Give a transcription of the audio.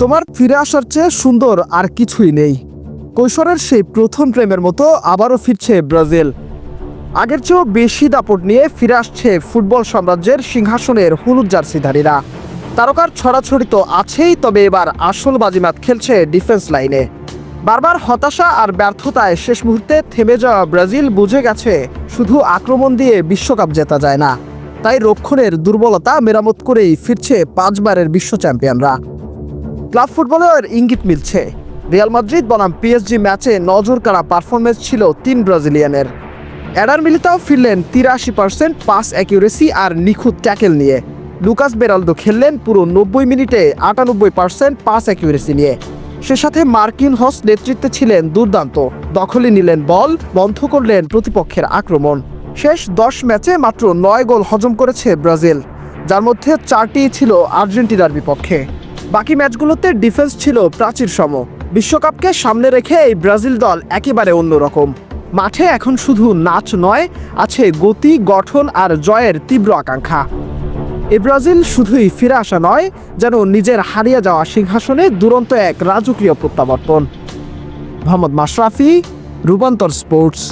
তোমার ফিরে আসার চেয়ে সুন্দর আর কিছুই নেই। কৈশোরের সেই প্রথম প্রেমের মতো আবারও ফিরছে ব্রাজিল। আগের চেয়েও বেশি দাপট নিয়ে ফিরে আসছে ফুটবল সাম্রাজ্যের সিংহাসনের হলুদ জার্সিধারীরা। তারকার ছড়াছড়ি তো আছেই, তবে এবার আসল বাজিমাত খেলছে ডিফেন্স লাইনে। বারবার হতাশা আর ব্যর্থতায় শেষ মুহূর্তে থেমে যাওয়া ব্রাজিল বুঝে গেছে, শুধু আক্রমণ দিয়ে বিশ্বকাপ জেতা যায় না। তাই রক্ষণের দুর্বলতা মেরামত করেই ফিরছে পাঁচবারের বিশ্ব চ্যাম্পিয়নরা। ক্লাব ফুটবলের ইঙ্গিত মিলছে। রিয়াল মাদ্রিদ বনাম পিএসজি ম্যাচে নজর কাড়া পারফরমেন্স ছিল তিন ব্রাজিলিয়ানের। অ্যাডার মিলিতাও ফিরলেন তিরাশি পার্সেন্ট পাস অ্যাকিউরেসি আর নিখুঁত ট্যাকেল নিয়ে। লুকাস বেরালদো খেললেন পুরো নব্বই মিনিটে আটানব্বই পার্সেন্ট পাস অ্যাকিউরেসি নিয়ে। সে সাথে মার্কিন হস নেতৃত্বে ছিলেন দুর্দান্ত। দখলে নিলেন বল, বন্ধ করলেন প্রতিপক্ষের আক্রমণ। শেষ দশ ম্যাচে মাত্র নয় গোল হজম করেছে ব্রাজিল, যার মধ্যে চারটি ছিল আর্জেন্টিনার বিপক্ষে। বাকি ম্যাচগুলোতে ডিফেন্স ছিল প্রাচীর সম। বিশ্বকাপকে সামনে রেখে এই ব্রাজিল দল একেবারে অন্যরকম। মাঠে এখন শুধু নাচ নয়, আছে গতি, গঠন আর জয়ের তীব্র আকাঙ্ক্ষা। এ ব্রাজিল শুধুই ফিরে আসা নয়, যেন নিজের হারিয়ে যাওয়া সিংহাসনে দুরন্ত এক রাজকীয় প্রত্যাবর্তন। মোহাম্মদ মাশরাফি, রূপান্তর স্পোর্টস।